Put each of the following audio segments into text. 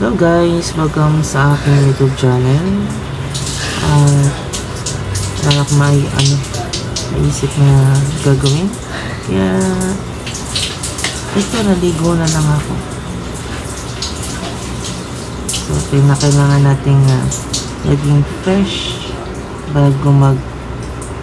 Hello guys, welcome sa aking YouTube channel. Uh, wala akong may ano, maisip na gagawin. Kaya, ito, naligo na lang ako. So, kaya kailangan nating uh, naging fresh bago mag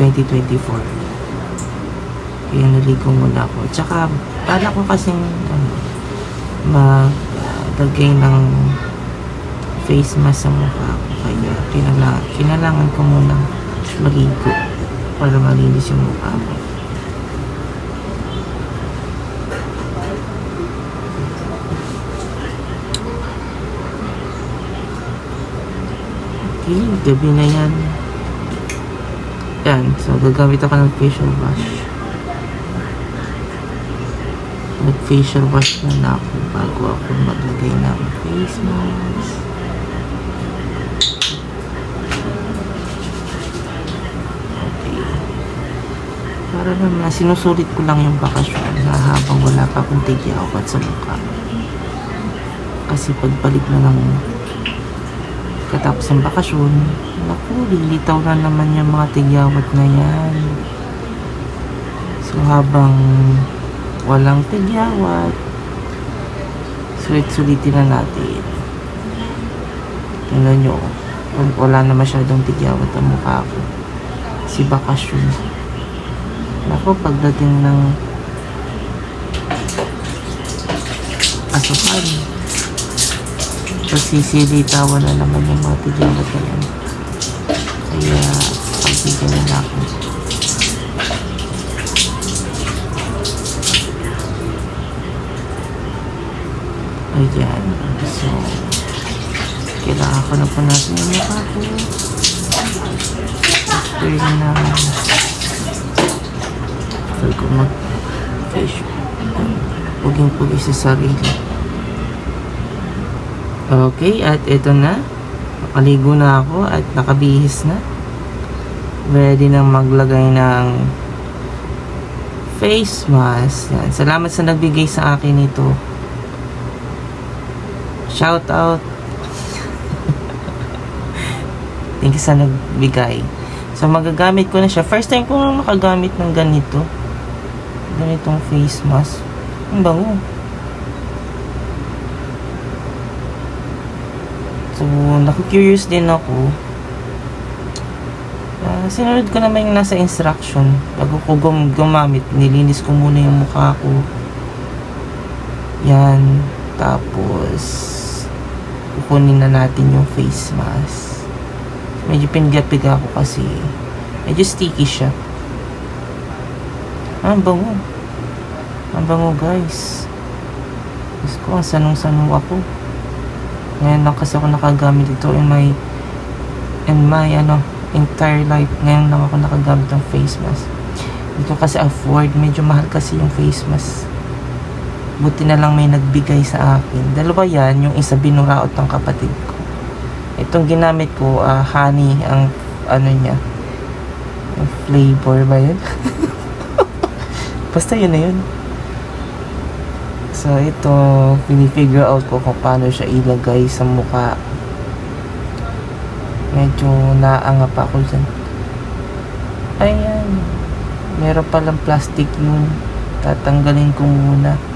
2024. Kaya naligo muna ako. Tsaka, pala ko kasing ano, maglagay ng face mask sa mukha ko. Kaya kailangan, kailangan ko muna maligo para malinis yung mukha ko. Okay, gabi na yan. Yan, so gagamit ako ng facial wash. Nag-facial wash na ako bago ako maglagay ng face mask. Okay. Para naman, sinusulit ko lang yung bakasyon na habang wala pa akong tigyawat sa mukha. Kasi pagbalik na ng katapos ng bakasyon, naku, lilitaw na naman yung mga tigyawat na yan. So habang walang tigyawat, sulit-sulitin na natin. Tingnan nyo, wal- wala na masyadong tigyawat ang mukha ko. Si bakasyon. Naku, pagdating ng asukan, pagsisilitawan na naman yung mga tigyawat na yan. Kaya, pagbigyan na ako. Ayan. So, kailangan ko na po natin yung mukha ko. Spray na. Sabi ko mag facial. Puging-pugi sa sarili. Okay, at ito na. Nakaligo na ako at nakabihis na. Ready na maglagay ng face mask. Yan. Salamat sa nagbigay sa akin ito. Shout out. Thank you sa nagbigay. So, magagamit ko na siya. First time ko makagamit ng ganito. Ganitong face mask. Ang bango. So, naku-curious din ako. Ah, sinunod ko naman yung nasa instruction. Bago ko gum- gumamit, nilinis ko muna yung mukha ko. Yan. Tapos, kukunin na natin yung face mask. Medyo pinigapiga ako kasi medyo sticky siya. Ah, ang bango. Ang bango guys. Diyos ko, ang sanong-sanong ako. Ngayon lang kasi ako nakagamit ito in my in my ano entire life. Ngayon lang ako nakagamit ng face mask. Ko kasi afford. Medyo mahal kasi yung face mask. Buti na lang may nagbigay sa akin. Dalawa yan, yung isa binuraot ng kapatid ko. Itong ginamit ko, ah, honey, ang ano niya, flavor ba yun? Basta yun na yun. So, ito, pinifigure out ko kung paano siya ilagay sa mukha. Medyo naanga pa ako dyan. Ayan. Meron palang plastic yun. Tatanggalin ko muna.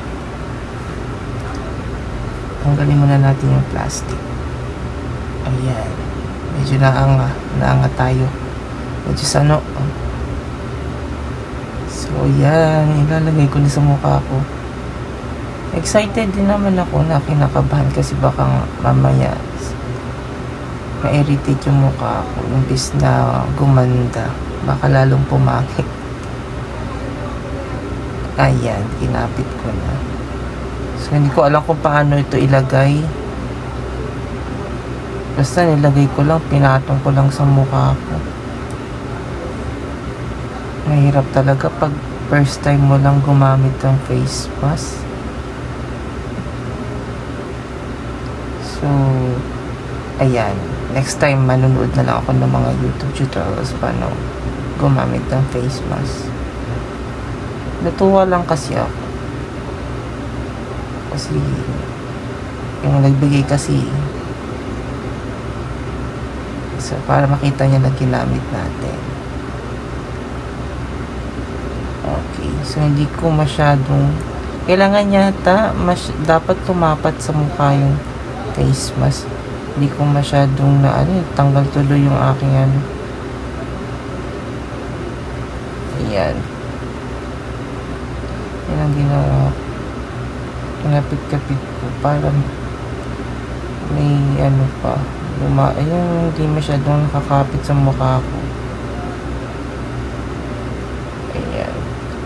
Tanggalin muna natin yung plastic. Ayan. Medyo naanga. Naanga tayo. Medyo sano. So, yan. Ilalagay ko na sa mukha ko. Excited din naman ako na kinakabahan kasi baka mamaya ma-irritate yung mukha ko imbis na gumanda baka lalong pumangit ayan kinapit ko na hindi ko alam kung paano ito ilagay basta nilagay ko lang pinatong ko lang sa mukha ko mahirap talaga pag first time mo lang gumamit ng face mask So, ayan. Next time, manonood na lang ako ng mga YouTube tutorials paano gumamit ng face mask. Natuwa lang kasi ako. Kasi, Yung nagbigay kasi. So, para makita niya na ginamit natin. Okay. So, hindi ko masyadong... Kailangan yata, mas, dapat tumapat sa mukha yung face mask. Hindi ko masyadong na ano, tanggal tuloy yung aking ano. Ayan. Yan ang ginawa ko. Kinapit-kapit ko para may ano pa. Luma, ayun, hindi masyadong nakakapit sa mukha ko. Ayan.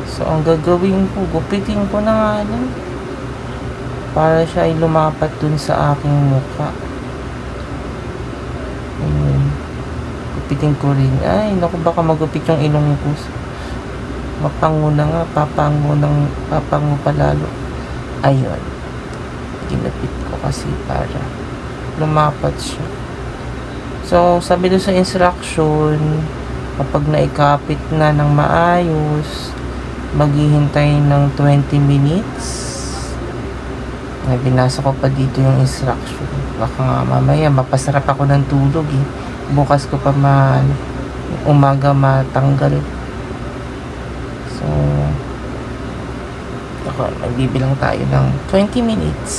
So, ang gagawin ko, gupitin ko na nga lang. Para siya ay lumapat dun sa aking mukha. Ayun. Gupitin ko rin. Ay, naku, baka magupit yung ilong ko. Mapango na nga, papango ng, papango pa lalo. Ayun. Ginapit ko kasi para lumapat siya. So, sabi doon sa instruction, kapag naikapit na ng maayos, maghihintay ng 20 minutes. Ay, binasa ko pa dito yung instruction. Baka nga mamaya, mapasarap ako ng tulog eh. Bukas ko pa ma, umaga matanggal. So, ako, magbibilang tayo ng 20 minutes.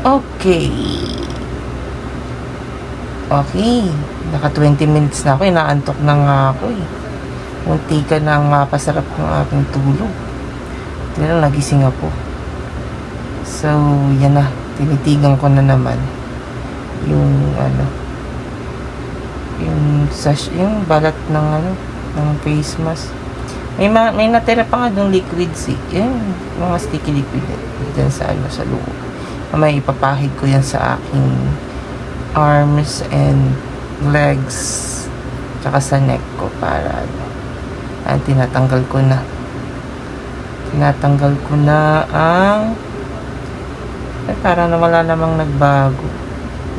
Okay. Okay. Naka 20 minutes na ako. Inaantok na nga ako eh. Munti ka na mapasarap ng aking tulog. Tignan, nagising ako. So, yan na. Tinitigan ko na naman. Yung, ano, yung sash, yung balat ng, ano, ng face mask. May, ma- may natira pa nga doon liquids eh. Yan, mga sticky liquid dyan sa, ano, sa loob. May ipapahid ko yan sa aking arms and legs tsaka sa neck ko para ano, ah, tinatanggal ko na tinatanggal ko na ang eh, para na wala namang nagbago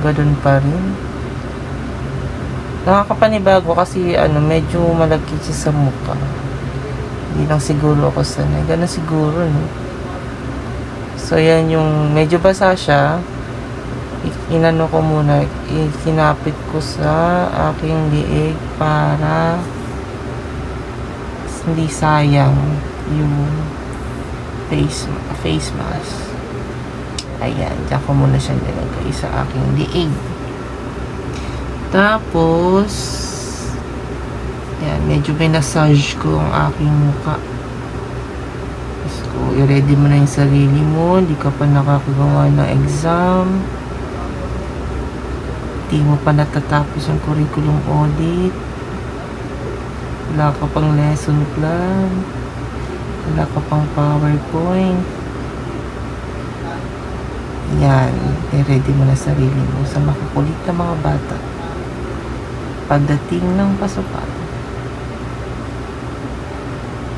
ganun pa rin nakakapanibago kasi ano medyo malagkit siya sa mukha hindi lang siguro ako sanay ganun siguro no so yan yung medyo basa siya inano ko muna, ikinapit ko sa aking liig para hindi sayang yung face, face mask. Ayan, dyan ko muna siya nilagay sa aking liig. Tapos, yan, medyo massage ko ang aking mukha. So, i-ready mo na yung sarili mo, hindi ka pa nakakagawa ng exam. Di mo pa natatapos ang curriculum audit, wala ka pang lesson plan, wala ka pang PowerPoint, yan, i-ready mo na sarili mo sa makukulit na mga bata. Pagdating ng pasukan,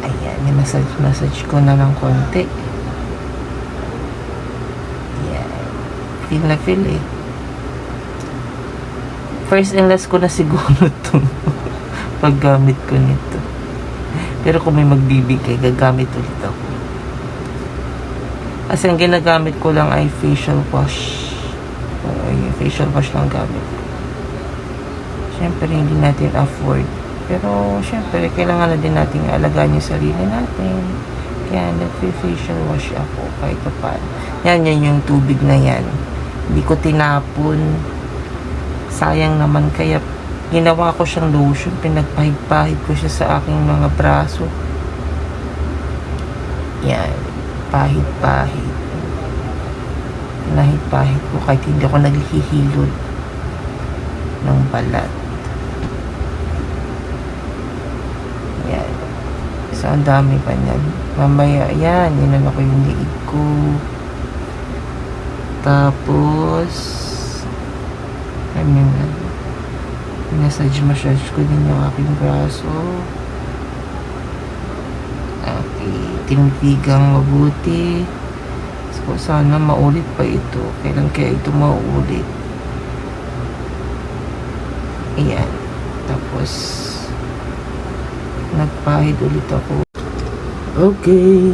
ayan, i-massage-massage ko na ng konti. Yan, feel na feel eh. First and last ko na siguro to. Paggamit ko nito. Pero kung may magbibigay gagamit ulit ako. Kasi ang ginagamit ko lang ay facial wash. Ay facial wash lang gamit ko. Syempre hindi natin afford pero syempre kailangan na din natin alagaan yung sarili natin. Kaya nagpe-facial wash ako kahit pa yan yan yung tubig na yan. Hindi ko tinapon. Sayang naman. Kaya ginawa ko siyang lotion. Pinagpahid-pahid ko siya sa aking mga braso. Yan. Pahid-pahid. Pinahid-pahid ko kahit hindi ako naghihilod ng balat yan so ang dami pa niyan mamaya yan yan ko yung liig ko tapos I mean, massage massage ko din yung aking braso. Okay, tinitigang mabuti. So, sana maulit pa ito. Kailan kaya ito maulit? Ayan. Tapos, nagpahid ulit ako. Okay.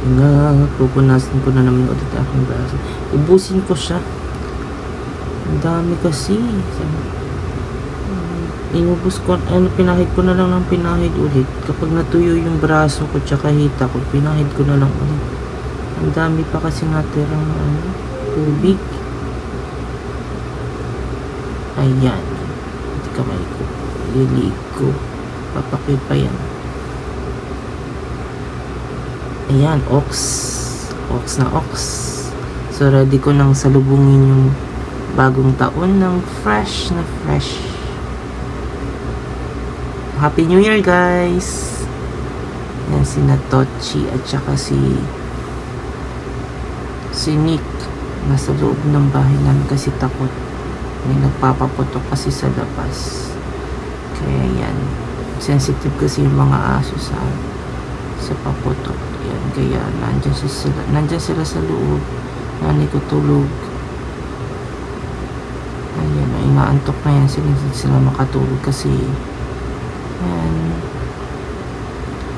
na pupunasan ko na naman ulit aking braso. Ubusin ko siya. Ang dami kasi. Um, inubos ko, ano, pinahid ko na lang ng pinahid ulit. Kapag natuyo yung braso ko tsaka hita ko, pinahid ko na lang ulit. Ang dami pa kasi natirang ano, tubig. Ayan. Hindi kamay ko. Liliig ko. Papakit pa yan. Ayan, ox. Ox na ox. So, ready ko nang salubungin yung bagong taon ng fresh na fresh. Happy New Year, guys! Yan si Natochi at saka si si Nick nasa loob ng bahay namin kasi takot. May nagpapaputok kasi sa labas. Kaya yan. Sensitive kasi yung mga aso sa sa paputok. Yan. Kaya nandyan sila, nandyan sila sa loob. Nani ko tulog. Ayan. Ay, inaantok na yan sila. Sila makatulog kasi yan.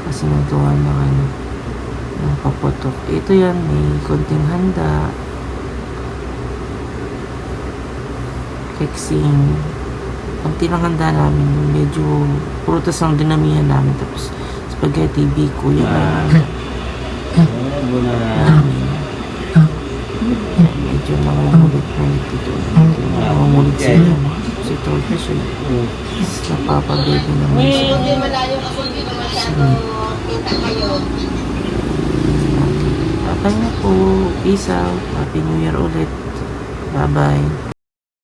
Kasi nagawa ng ano ng paputok. Ito yan. May konting handa. Fixing. Konti lang handa namin. Medyo prutas ang dinamihan namin. Tapos spaghetti, biko. Yan namin. Medyo nangungulit-ngulit dito. Medyo nangungulit sila. Si siya. Tapos napapabebe naman siya. Hindi malayo kasi hindi naman masyado kita kayo. Na po. Peace out. Happy New Year ulit. Bye-bye.